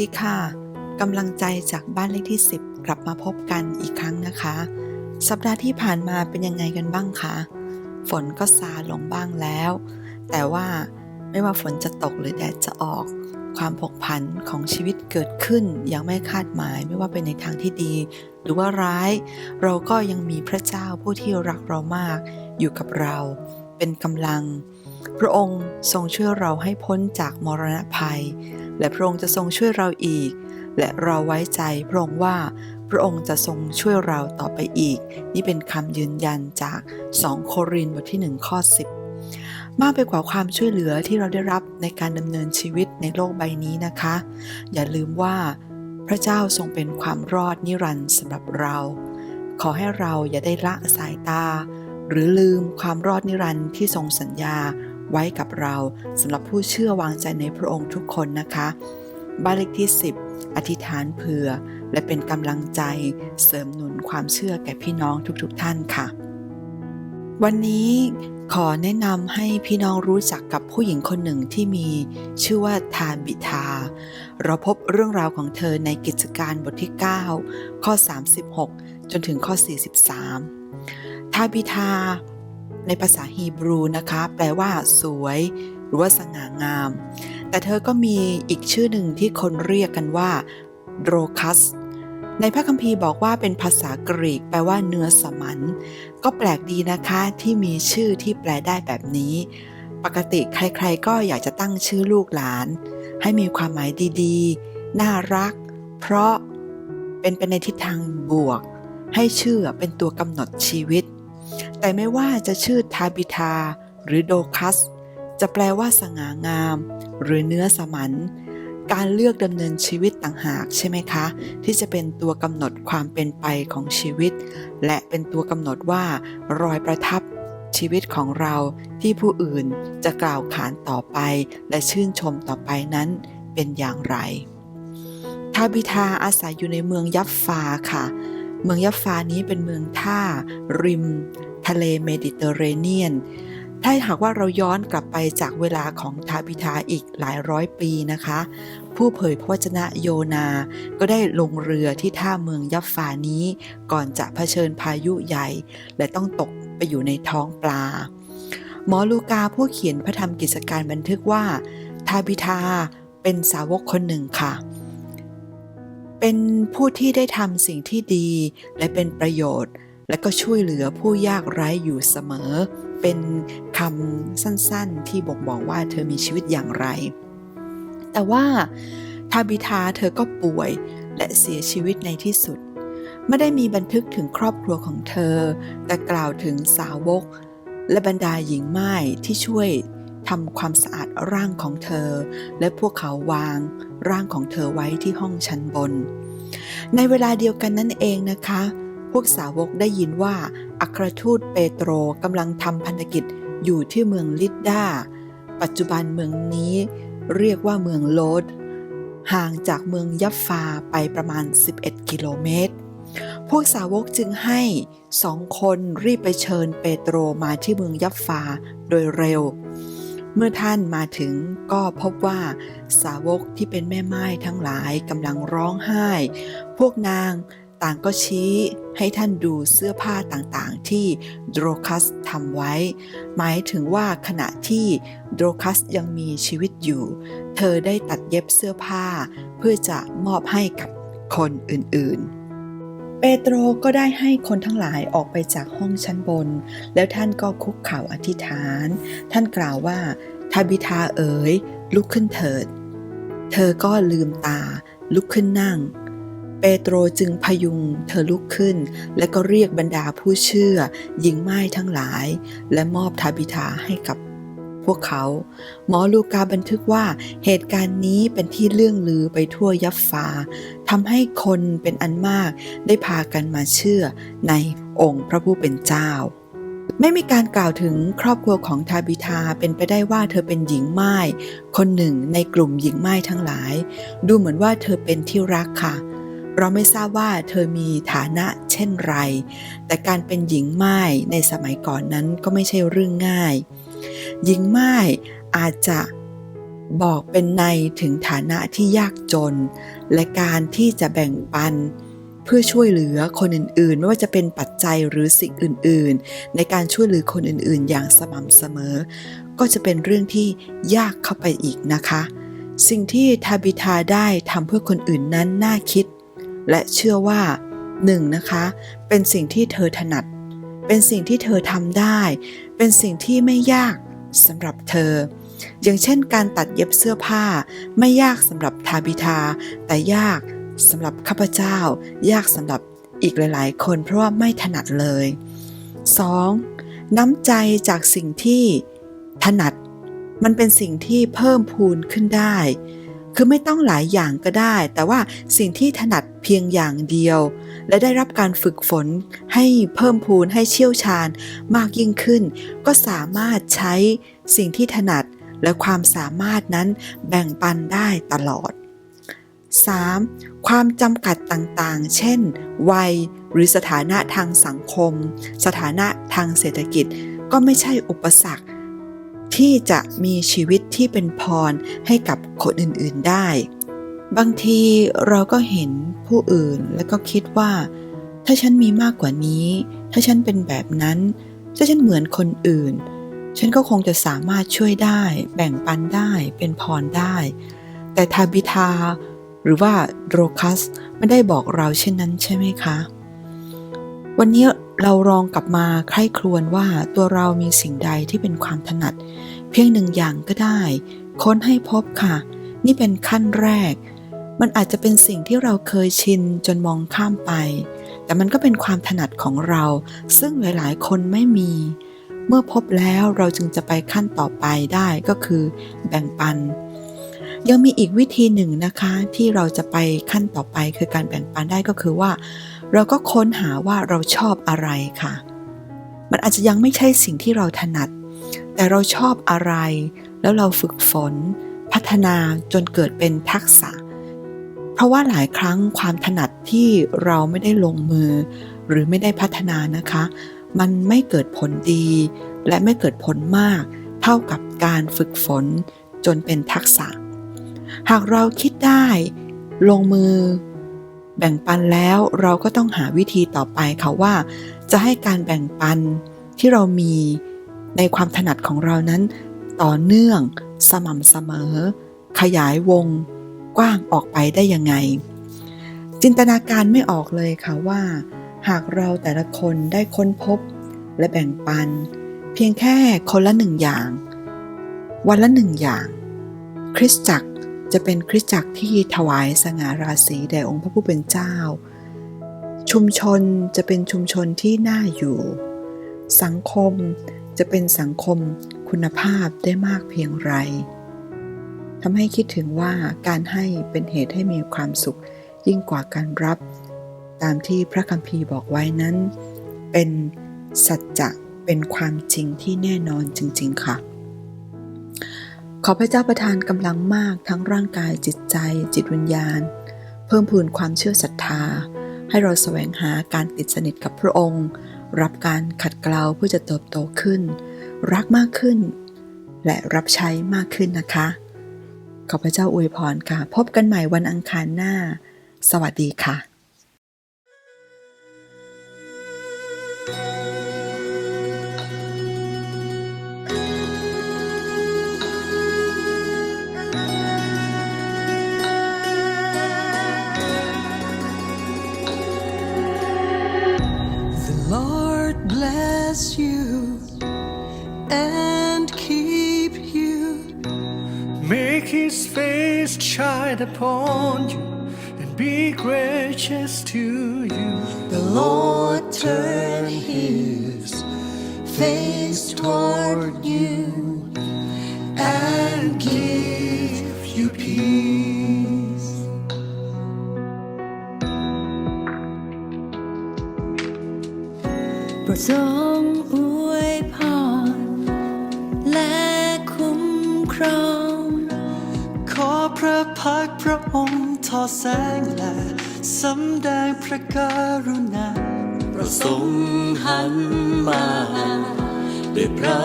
วัสดีค่ะกำลังใจจากบ้านเลขที่ 10 กลับมาพบกันอีกครั้งนะคะ สัปดาห์ที่ผ่านมาเป็นยังไงกันบ้างคะฝนก็ซาลงบ้างแล้ว แต่ว่าไม่ว่าฝนจะตกหรือแดดจะออก ความผกผันของชีวิตเกิดขึ้นอย่างไม่คาดหมายไม่ว่าเป็นในทางที่ดี หรือว่าร้าย เราก็ยังมีพระเจ้าผู้ที่รักเรามาก อยู่กับเรา เป็นกำลัง พระองค์ทรงช่วยเราให้พ้นจากมรณะภัย และพระองค์จะทรงช่วยเราอีก และเราไว้ใจพระองค์ว่าพระองค์จะทรงช่วยเราต่อไปอีก นี่เป็นคำยืนยันจาก 2 โครินธ์บทที่ 1 ข้อ 10 มากไปกว่าความช่วยเหลือที่เราได้รับในการดำเนินชีวิตในโลกใบนี้นะคะ อย่าลืมว่า พระเจ้าทรงเป็นความรอดนิรันดร์สำหรับเรา ขอให้เราอย่าได้ละสายตา หรือลืมความรอดนิรันดร์ที่ทรงสัญญา ไว้กับเราสำหรับผู้เชื่อวางใจในพระองค์ทุกคนนะคะบ้านเลขที่ 10 อธิษฐานเผื่อ และเป็นกำลังใจเสริมหนุนความเชื่อแก่พี่น้องทุกๆทท่านค่ะ วันนี้ขอแนะนำให้พี่น้องรู้จักกับผู้หญิงคนหนึ่งที่มีชื่อว่าทานบิทา เราพบเรื่องราวของเธอในกิจการบทที่ 9 ข้อ 36 จนถึงข้อ 43 ทาบิทา ในภาษาฮีบรูนะคะ แปลว่า สวย หรือว่าสง่างาม แต่เธอก็มีอีกชื่อหนึ่งที่คนเรียกกันว่าโดรคัส ในพระคัมภีร์บอกว่าเป็นภาษากรีก แปลว่าเนื้อสมัน ก็แปลกดีนะคะที่มีชื่อที่แปลได้แบบนี้ ปกติใครๆ ก็อยากจะตั้งชื่อลูกหลาน ให้มีความหมายดีๆ น่ารัก เพราะเป็นไปในทิศทางบวก ให้ชื่อเป็นตัวกำหนดชีวิต แต่ไม่ว่าจะชื่อทาบิทา หรือโดคัส จะแปลว่าสง่างาม หรือเนื้อสมันการเลือกดำเนินชีวิตต่างหากใช่ไหมคะ ที่จะเป็นตัวกำหนดความเป็นไปของชีวิต และเป็นตัวกำหนดว่ารอยประทับชีวิตของเราที่ผู้อื่นจะกล่าวขานต่อไป และชื่นชมต่อไปนั้นเป็นอย่างไร ทาบิทาอาศัยอยู่ในเมืองยัฟฟาค่ะ เมืองยัฟฟานี้เป็นเมืองท่า ริม ทะเลเมดิเตอร์เรเนียน ถ้าหากว่าเราย้อนกลับไปจากเวลาของทาบิทาอีกหลายร้อยปีนะคะ ผู้เผยพระวจนะโยนา ก็ได้ลงเรือที่ท่าเมืองยัฟฟานี้ ก่อนจะเผชิญพายุใหญ่ และต้องตกไปอยู่ในท้องปลา หมอลูกาผู้เขียนพระธรรมกิจการบันทึกว่า ทาบิทาเป็นสาวกคนหนึ่งค่ะ เป็นผู้ที่ได้ทำสิ่งที่ดี และเป็นประโยชน์ และก็ช่วยเหลือผู้ยากไร้อยู่เสมอ เป็นคำสั้นๆ ที่บ่งบอกว่าเธอมีชีวิตอย่างไร แต่ว่าทาบิทาเธอก็ป่วยและเสียชีวิตในที่สุด ไม่ได้มีบันทึกถึงครอบครัวของเธอ แต่กล่าวถึงสาวก และบรรดาหญิงไม้ที่ช่วย ทำความสะอาดร่างของเธอ และพวกเขาวางร่างของเธอไว้ที่ห้องชั้นบน ในเวลาเดียวกันนั่นเองนะคะ พวกสาวกได้ยินว่าอัครทูตเปโตรกำลังทำพันธกิจอยู่ที่เมืองลิดดาปัจจุบันเมืองนี้เรียกว่าเมืองโลด ห่างจากเมืองยัฟฟาไปประมาณ 11 กิโลเมตร พวกสาวกจึงให้สองคนรีบไปเชิญเปโตรมาที่เมืองยัฟฟาโดยเร็ว เมื่อท่านมาถึงก็พบว่าสาวกที่เป็นแม่ไม้ทั้งหลายกำลังร้องไห้ พวกนางต่างก็ชี้ให้ท่านดูเสื้อผ้าต่างๆ ที่โดรคัสทำไว้ หมายถึงว่าขณะที่โดรคัสยังมีชีวิตอยู่ เธอได้ตัดเย็บเสื้อผ้า เพื่อจะมอบให้กับคนอื่นๆ เปโตรก็ได้ให้คนทั้งหลายออกไปจากห้องชั้นบน แล้วท่านก็คุกเข่าอธิษฐาน ท่านกล่าวว่าทาบิทาเอ๋ย ลุกขึ้นเถิด เธอก็ลืมตา ลุกขึ้นนั่ง เปโตรจึงพยุงเธอลุกขึ้น และก็เรียกบรรดาผู้เชื่อหญิงไม้ทั้งหลาย และมอบทาบิทาให้กับ วกเขา หมอลูกาบันทึกว่าเหตุการณ์นี้เป็นที่เลื่องลือไปทั่วยัฟฟาทำให้คนเป็นอันมากได้พากันมาเชื่อในองค์พระผู้เป็นเจ้า ไม่มีการกล่าวถึงครอบครัวของทาบิทาเป็นไปได้ว่าเธอเป็นหญิงไม้คนหนึ่งในกลุ่มหญิงไม้ทั้งหลาย ดูเหมือนว่าเธอเป็นที่รักค่ะเราไม่ทราบว่าเธอมีฐานะเช่นไร แต่การเป็นหญิงไม้ในสมัยก่อนนั้นก็ไม่ใช่เรื่องง่าย หญิงไม้อาจจะบอกเป็นในถึงฐานะที่ยากจน และการที่จะแบ่งปัน เพื่อช่วยเหลือคนอื่นๆ ไม่ว่าจะเป็นปัจจัยหรือสิ่งอื่นๆ ในการช่วยเหลือคนอื่นๆ อย่างสม่ำเสมอ ก็จะเป็นเรื่องที่ยากเข้าไปอีกนะคะ สิ่งที่ทาบิทาได้ทำเพื่อคนอื่นนั้นน่าคิด และเชื่อว่าหนึ่งนะคะ เป็นสิ่งที่เธอถนัด เป็นสิ่งที่เธอทำได้ เป็นสิ่งที่ไม่ยากสำหรับเธอ อย่างเช่นการตัดเย็บเสื้อผ้า ไม่ยากสำหรับทาบิทา แต่ยากสำหรับข้าพเจ้า ยากสำหรับอีกหลาย ๆ คนเพราะว่าไม่ถนัดเลย 2. น้ำใจจากสิ่งที่ถนัด มันเป็นสิ่งที่เพิ่มพูนขึ้นได้ คือไม่ต้องหลายอย่างก็ได้ แต่ว่าสิ่งที่ถนัดเพียงอย่างเดียว และได้รับการฝึกฝนให้เพิ่มพูนให้เชี่ยวชาญมากยิ่งขึ้น ก็สามารถใช้สิ่งที่ถนัดและความสามารถนั้นแบ่งปันได้ตลอด 3. ความจำกัดต่างๆ เช่น วัยหรือสถานะทางสังคม สถานะทางเศรษฐกิจ ก็ไม่ใช่อุปสรรค ที่จะมีชีวิตที่เป็นพรให้กับคนอื่นๆได้ บางทีเราก็เห็นผู้อื่นแล้วก็คิดว่า ถ้าฉันมีมากกว่านี้ ถ้าฉันเป็นแบบนั้น ถ้าฉันเหมือนคนอื่น ฉันก็คงจะสามารถช่วยได้ แบ่งปันได้เป็นพรได้ แต่ทาบิทา หรือว่าโดรคัสไม่ได้บอกเราเช่นนั้นใช่ไหมคะ วันนี้ เราลองกลับมาใคร่ครวญว่าตัวเรามีสิ่งใดที่เป็นความถนัด เพียงหนึ่งอย่างก็ได้ ค้นให้พบค่ะ นี่เป็นขั้นแรก มันอาจจะเป็นสิ่งที่เราเคยชินจนมองข้ามไป แต่มันก็เป็นความถนัดของเรา ซึ่งหลายๆ คนไม่มี เมื่อพบแล้วเราจึงจะไปขั้นต่อไปได้ก็คือแบ่งปัน ยังมีอีกวิธีหนึ่งนะคะที่เราจะไปขั้นต่อไปคือการแบ่งปันได้ก็คือว่า เราก็ค้นหาว่าเราชอบอะไรค่ะ มันอาจจะยังไม่ใช่สิ่งที่เราถนัด แต่เราชอบอะไร แล้วเราฝึกฝน พัฒนาจนเกิดเป็นทักษะ เพราะว่าหลายครั้งความถนัดที่เราไม่ได้ลงมือ หรือไม่ได้พัฒนานะคะ มันไม่เกิดผลดี และไม่เกิดผลมาก เท่ากับการฝึกฝนจนเป็นทักษะ หากเราคิดได้ ลงมือ แบ่งปันแล้วเราก็ต้องหาวิธีต่อไปค่ะว่า จะให้การแบ่งปันที่เรามีในความถนัดของเรานั้น ต่อเนื่องสม่ำเสมอ ขยายวงกว้างออกไปได้ยังไง จินตนาการไม่ออกเลยค่ะว่า หากเราแต่ละคนได้ค้นพบและแบ่งปัน เพียงแค่คนละหนึ่งอย่าง วันละหนึ่งอย่าง คริสตจักร จะเป็นคริสตจักรที่ถวายสง่าราศีแด่องค์พระผู้เป็นเจ้า ชุมชนจะเป็นชุมชนที่น่าอยู่ สังคมจะเป็นสังคมคุณภาพได้มากเพียงไรทำให้คิดถึงว่าการให้เป็นเหตุให้มีความสุขยิ่งกว่าการรับ ตามที่พระคัมภีร์บอกไว้นั้น เป็นสัจจะเป็นความจริงที่แน่นอนจริง ๆ ค่ะ ขอพระเจ้าประทานกำลังมากทั้งร่างกายจิตใจ จิตวิญญาณ เพิ่มพูนความเชื่อศรัทธา ให้เราแสวงหาการติดสนิทกับพระองค์ รับการขัดเกลาเพื่อจะเติบโตขึ้น รักมากขึ้น และรับใช้มากขึ้นนะคะ ขอพระเจ้าอวยพรค่ะ พบกันใหม่วันอังคารหน้า สวัสดีค่ะ bless you and keep you. Make his face shine upon you and be gracious to you. The Lord turn his face toward you แสงและสำแดงพระกรุณาประสงค์หันมาด้วยพระ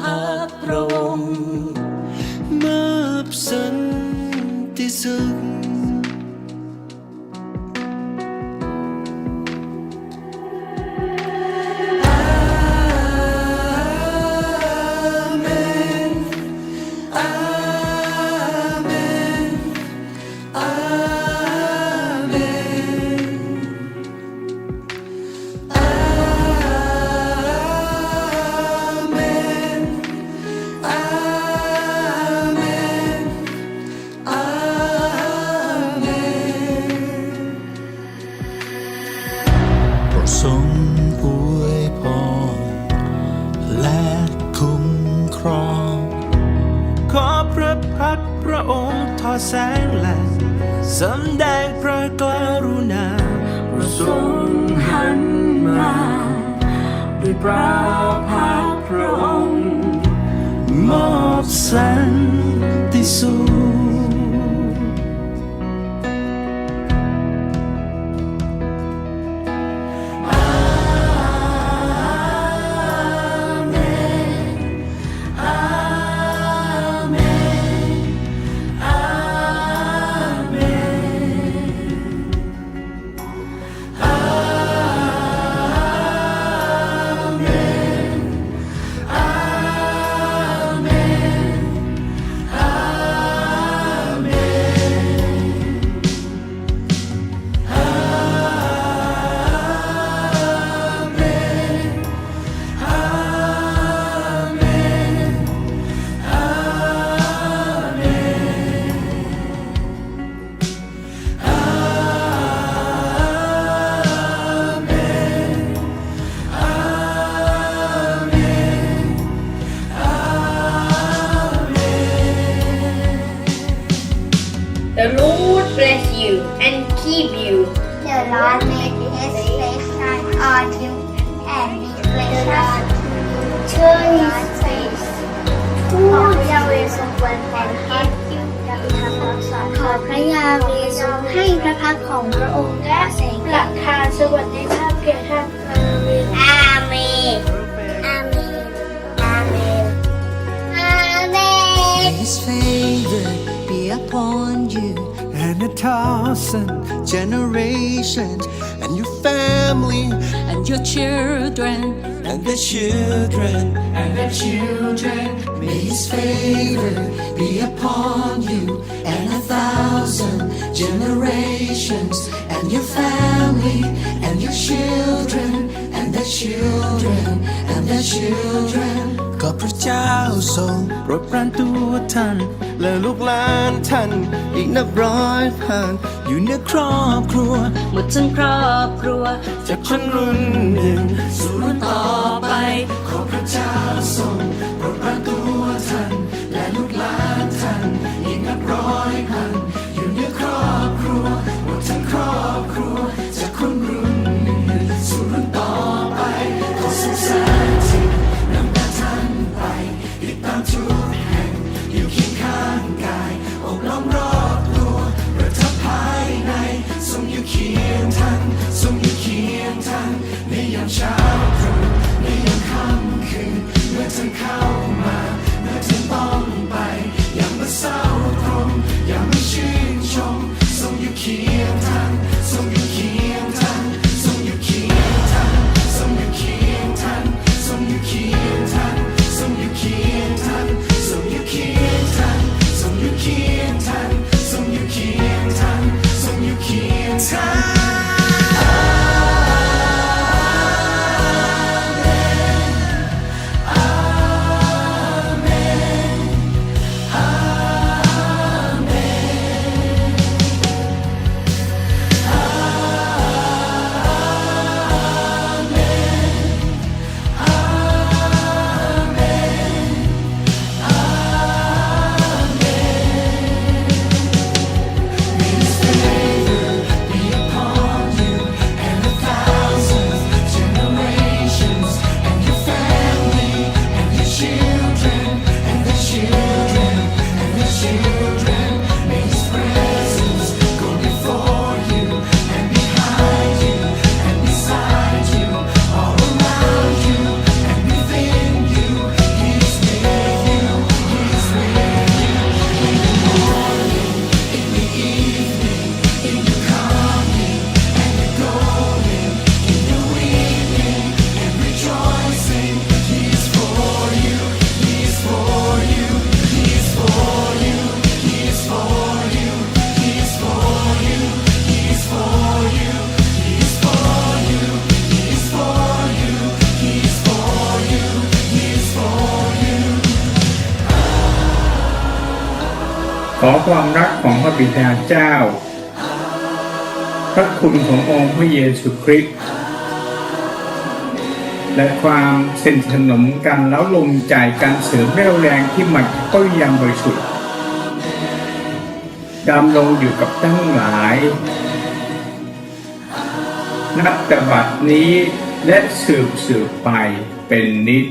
พักตร์พระองค์มาบสันติสุข พักพระองค์มอบสันติสุข and keep you. The Lord make his face shine on you and be gracious to you. Turn his face toward you and give you the peace. ขอพระยาเวทรงให้พระพักตร์ของพระองค์และแสงประทานสวัสดิภาพแก่ท่านอาเมนอาเมนอาเมนอาเมน His favor be upon you and a thousand generations and your family and your children. and the children and the children May His favor be upon you and a thousand generations and your family and your children and their children and their children. ก็พระเจ้าทรงโปรดปรานตัวท่าน และลูกหลานท่าน อีกนับร้อยพันอยู่ในครอบครัว หมดทั้งครอบครัว จากคนรุ่นหนึ่งสู่รุ่นต่อไป ขอพระเจ้าทรงโปรดปรานตัว ท่ อความรักของพระบิดาเจ้า พระคุณขององค์พระเยซูคริสต์และความสนิทสนมกันแล้วลงใจกันเสริมเรี่ยวแรงที่มาจากพระวิญญาณบริสุทธิ์ดำลงอยู่กับทั้งหลาย นับแต่บัดนี้และสืบสืบไปเป็นนิจ